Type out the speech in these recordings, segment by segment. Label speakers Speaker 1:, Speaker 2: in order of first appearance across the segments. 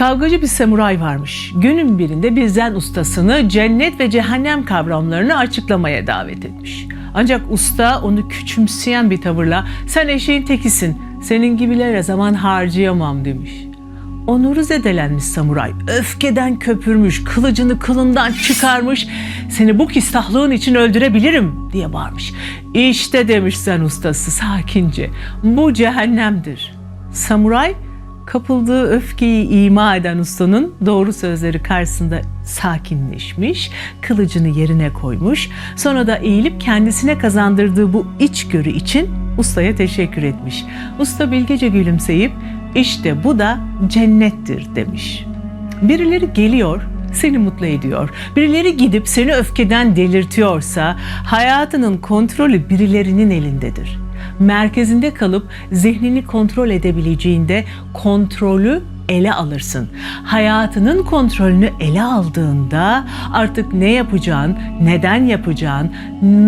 Speaker 1: Kavgacı bir samuray varmış. Günün birinde bir zen ustasını cennet ve cehennem kavramlarını açıklamaya davet etmiş. Ancak usta onu küçümseyen bir tavırla sen eşeğin tekisin, senin gibilere zaman harcayamam demiş. Onuru zedelenmiş samuray. Öfkeden köpürmüş, kılıcını kılından çıkarmış. Seni bu kistahlığın için öldürebilirim diye bağırmış. İşte demiş zen ustası sakince. Bu cehennemdir. Samuray kapıldığı öfkeyi ima eden ustanın doğru sözleri karşısında sakinleşmiş, kılıcını yerine koymuş. Sonra da eğilip kendisine kazandırdığı bu içgörü için ustaya teşekkür etmiş. Usta bilgece gülümseyip işte bu da cennettir demiş. Birileri geliyor, seni mutlu ediyor. Birileri gidip seni öfkeden delirtiyorsa hayatının kontrolü birilerinin elindedir. Merkezinde kalıp zihnini kontrol edebileceğinde kontrolü ele alırsın. Hayatının kontrolünü ele aldığında artık ne yapacağın, neden yapacağın,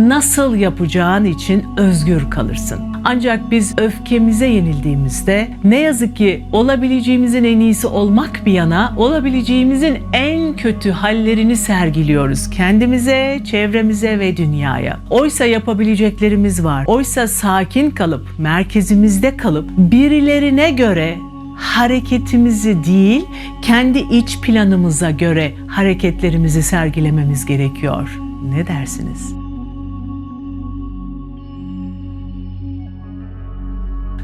Speaker 1: nasıl yapacağın için özgür kalırsın. Ancak biz öfkemize yenildiğimizde ne yazık ki olabileceğimizin en iyisi olmak bir yana olabileceğimizin en kötü hallerini sergiliyoruz kendimize, çevremize ve dünyaya. Oysa yapabileceklerimiz var. Oysa sakin kalıp, merkezimizde kalıp birilerine göre hareketimizi değil, kendi iç planımıza göre hareketlerimizi sergilememiz gerekiyor. Ne dersiniz?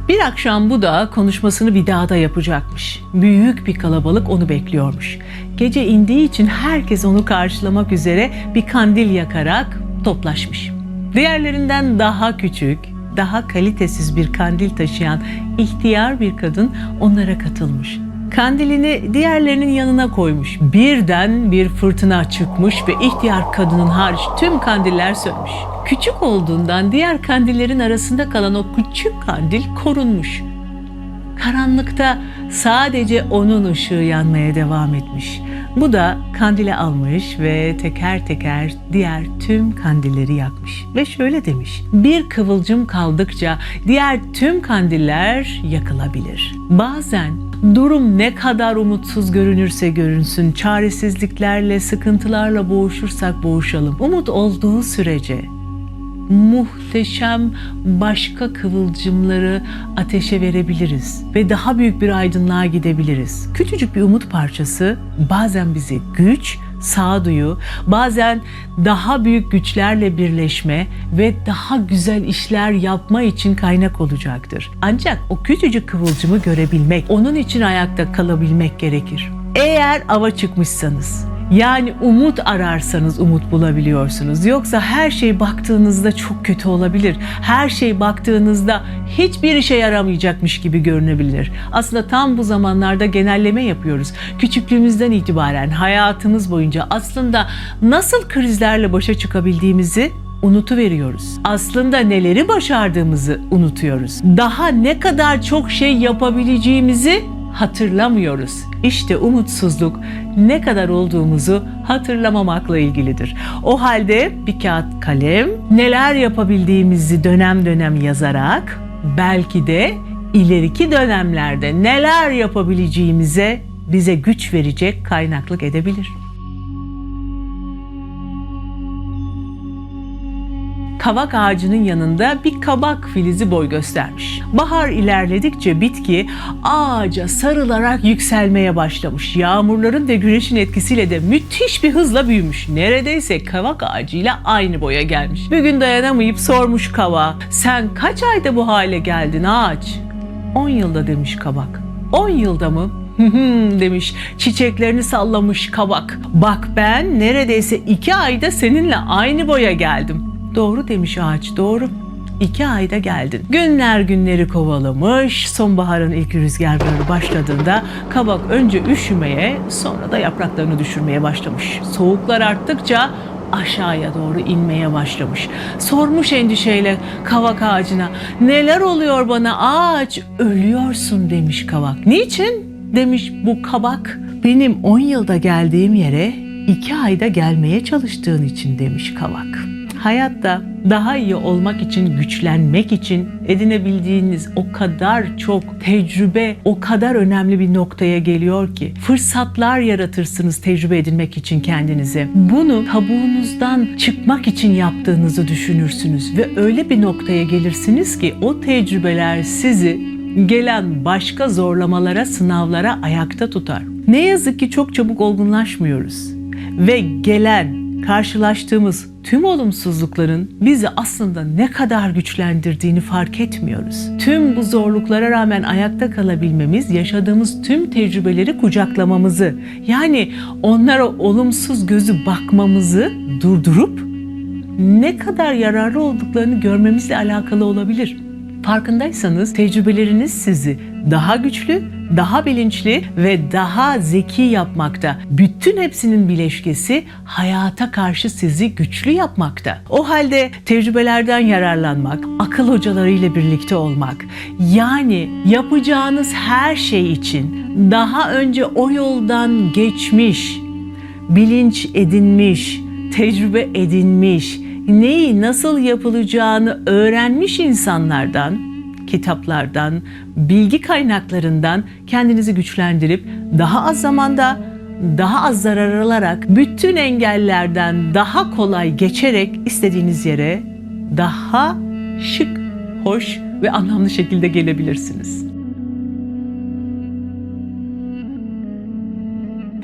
Speaker 1: Bir akşam bu da konuşmasını bir dağda yapacakmış. Büyük bir kalabalık onu bekliyormuş. Gece indiği için herkes onu karşılamak üzere bir kandil yakarak toplaşmış. Diğerlerinden daha küçük, daha kalitesiz bir kandil taşıyan ihtiyar bir kadın onlara katılmış. Kandilini diğerlerinin yanına koymuş. Birden bir fırtına çıkmış ve ihtiyar kadının hariç tüm kandiller sönmüş. Küçük olduğundan diğer kandillerin arasında kalan o küçük kandil korunmuş. Karanlıkta sadece onun ışığı yanmaya devam etmiş. Bu da kandili almış ve teker teker diğer tüm kandilleri yakmış. Ve şöyle demiş. Bir kıvılcım kaldıkça diğer tüm kandiller yakılabilir. Bazen durum ne kadar umutsuz görünürse görünsün, çaresizliklerle, sıkıntılarla boğuşursak boğuşalım. Umut olduğu sürece muhteşem başka kıvılcımları ateşe verebiliriz ve daha büyük bir aydınlığa gidebiliriz. Küçücük bir umut parçası bazen bizi güç, sağduyu, bazen daha büyük güçlerle birleşme ve daha güzel işler yapma için kaynak olacaktır. Ancak o küçücük kıvılcımı görebilmek, onun için ayakta kalabilmek gerekir. Eğer ava çıkmışsanız, yani umut ararsanız umut bulabiliyorsunuz. Yoksa her şey baktığınızda çok kötü olabilir. Her şey baktığınızda hiçbir işe yaramayacakmış gibi görünebilir. Aslında tam bu zamanlarda genelleme yapıyoruz. Küçüklüğümüzden itibaren hayatımız boyunca aslında nasıl krizlerle başa çıkabildiğimizi unutuveriyoruz. Aslında neleri başardığımızı unutuyoruz. Daha ne kadar çok şey yapabileceğimizi hatırlamıyoruz. İşte umutsuzluk ne kadar olduğumuzu hatırlamamakla ilgilidir. O halde bir kağıt kalem neler yapabildiğimizi dönem dönem yazarak belki de ileriki dönemlerde neler yapabileceğimize bize güç verecek kaynaklık edebilir. Kavak ağacının yanında bir kabak filizi boy göstermiş. Bahar ilerledikçe bitki ağaca sarılarak yükselmeye başlamış. Yağmurların ve güneşin etkisiyle de müthiş bir hızla büyümüş. Neredeyse kavak ağacıyla aynı boya gelmiş. Bir gün dayanamayıp sormuş kava, sen kaç ayda bu hale geldin ağaç? 10 yılda demiş kabak. 10 yılda mı? demiş çiçeklerini sallamış kabak. Bak ben neredeyse iki ayda seninle aynı boya geldim. Doğru demiş ağaç doğru. İki ayda geldin. Günler günleri kovalamış. Sonbaharın ilk rüzgarları başladığında kabak önce üşümeye sonra da yapraklarını düşürmeye başlamış. Soğuklar arttıkça aşağıya doğru inmeye başlamış. Sormuş endişeyle kavak ağacına. Neler oluyor bana ağaç? Ölüyorsun demiş kavak. Niçin? Demiş bu kabak. Benim 10 yılda geldiğim yere iki ayda gelmeye çalıştığın için demiş kavak. Hayatta daha iyi olmak için, güçlenmek için edinebildiğiniz o kadar çok tecrübe, o kadar önemli bir noktaya geliyor ki fırsatlar yaratırsınız tecrübe edinmek için kendinize. Bunu tabuğunuzdan çıkmak için yaptığınızı düşünürsünüz ve öyle bir noktaya gelirsiniz ki o tecrübeler sizi gelen başka zorlamalara, sınavlara ayakta tutar. Ne yazık ki çok çabuk olgunlaşmıyoruz ve gelen karşılaştığımız tüm olumsuzlukların bizi aslında ne kadar güçlendirdiğini fark etmiyoruz. Tüm bu zorluklara rağmen ayakta kalabilmemiz, yaşadığımız tüm tecrübeleri kucaklamamızı, yani onlara olumsuz gözü bakmamızı durdurup ne kadar yararlı olduklarını görmemizle alakalı olabilir. Farkındaysanız tecrübeleriniz sizi daha güçlü, daha bilinçli ve daha zeki yapmakta. Bütün hepsinin bileşkesi hayata karşı sizi güçlü yapmakta. O halde tecrübelerden yararlanmak, akıl hocalarıyla birlikte olmak, yani yapacağınız her şey için daha önce o yoldan geçmiş, bilinç edinmiş, tecrübe edinmiş, neyi nasıl yapılacağını öğrenmiş insanlardan, kitaplardan, bilgi kaynaklarından kendinizi güçlendirip daha az zamanda daha az zarar alarak bütün engellerden daha kolay geçerek istediğiniz yere daha şık, hoş ve anlamlı şekilde gelebilirsiniz.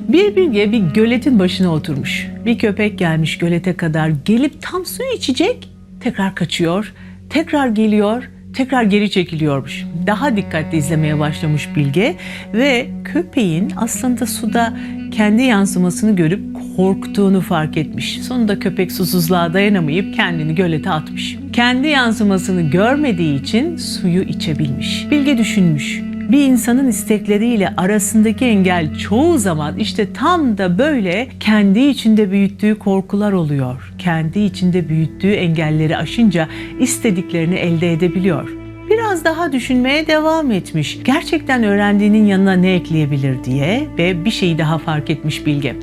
Speaker 1: Bir bilge bir göletin başına oturmuş. Bir köpek gelmiş gölete kadar gelip tam su içecek, tekrar kaçıyor, tekrar geliyor, tekrar geri çekiliyormuş. Daha dikkatli izlemeye başlamış bilge ve köpeğin aslında suda kendi yansımasını görüp korktuğunu fark etmiş. Sonunda köpek susuzluğa dayanamayıp kendini gölete atmış. Kendi yansımasını görmediği için suyu içebilmiş. Bilge düşünmüş bir insanın istekleriyle arasındaki engel çoğu zaman işte tam da böyle kendi içinde büyüttüğü korkular oluyor. Kendi içinde büyüttüğü engelleri aşınca istediklerini elde edebiliyor. Biraz daha düşünmeye devam etmiş. Gerçekten öğrendiğinin yanına ne ekleyebilir diye ve bir şeyi daha fark etmiş Bilge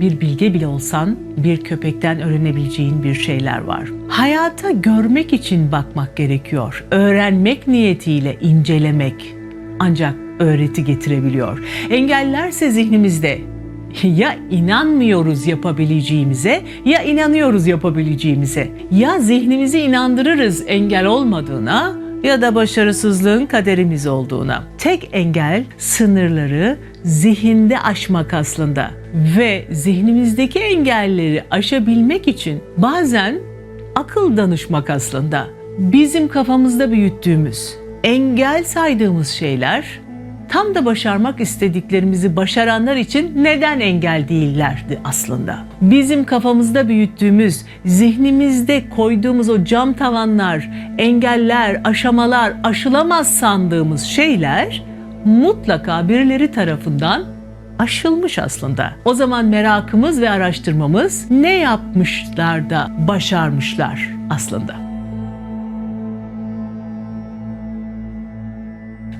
Speaker 1: bir bilge bile olsan bir köpekten öğrenebileceğin bir şeyler var. Hayata görmek için bakmak gerekiyor. Öğrenmek niyetiyle incelemek ancak öğreti getirebiliyor. Engellerse zihnimizde ya inanmıyoruz yapabileceğimize ya inanıyoruz yapabileceğimize. Ya zihnimizi inandırırız engel olmadığına ya da başarısızlığın kaderimiz olduğuna. Tek engel sınırları zihinde aşmak aslında ve zihnimizdeki engelleri aşabilmek için bazen akıl danışmak aslında. Bizim kafamızda büyüttüğümüz, engel saydığımız şeyler tam da başarmak istediklerimizi başaranlar için neden engel değillerdi aslında. Bizim kafamızda büyüttüğümüz, zihnimizde koyduğumuz o cam tavanlar, engeller, aşamalar, aşılamaz sandığımız şeyler mutlaka birileri tarafından aşılmış aslında. O zaman merakımız ve araştırmamız ne yapmışlar da başarmışlar aslında.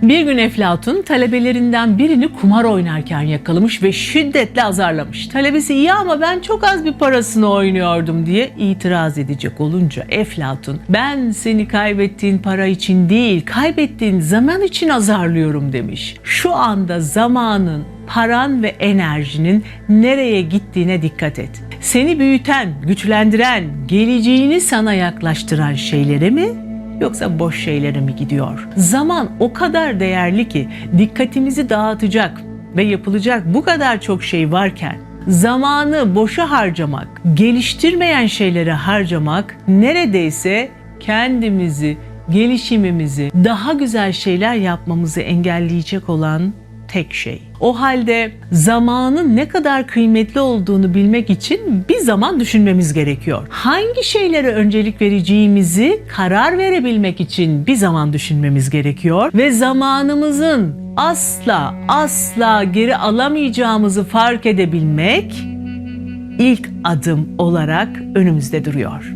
Speaker 1: Bir gün Eflatun talebelerinden birini kumar oynarken yakalamış ve şiddetle azarlamış. Talebesi iyi ama ben çok az bir parasını oynuyordum diye itiraz edecek olunca Eflatun ben seni kaybettiğin para için değil kaybettiğin zaman için azarlıyorum demiş. Şu anda zamanın paran ve enerjinin nereye gittiğine dikkat et. Seni büyüten, güçlendiren, geleceğini sana yaklaştıran şeylere mi yoksa boş şeylere mi gidiyor? Zaman o kadar değerli ki dikkatimizi dağıtacak ve yapılacak bu kadar çok şey varken zamanı boşa harcamak, geliştirmeyen şeylere harcamak neredeyse kendimizi, gelişimimizi, daha güzel şeyler yapmamızı engelleyecek olan tek şey. O halde zamanın ne kadar kıymetli olduğunu bilmek için bir zaman düşünmemiz gerekiyor. Hangi şeylere öncelik vereceğimizi karar verebilmek için bir zaman düşünmemiz gerekiyor ve zamanımızın asla asla geri alamayacağımızı fark edebilmek ilk adım olarak önümüzde duruyor.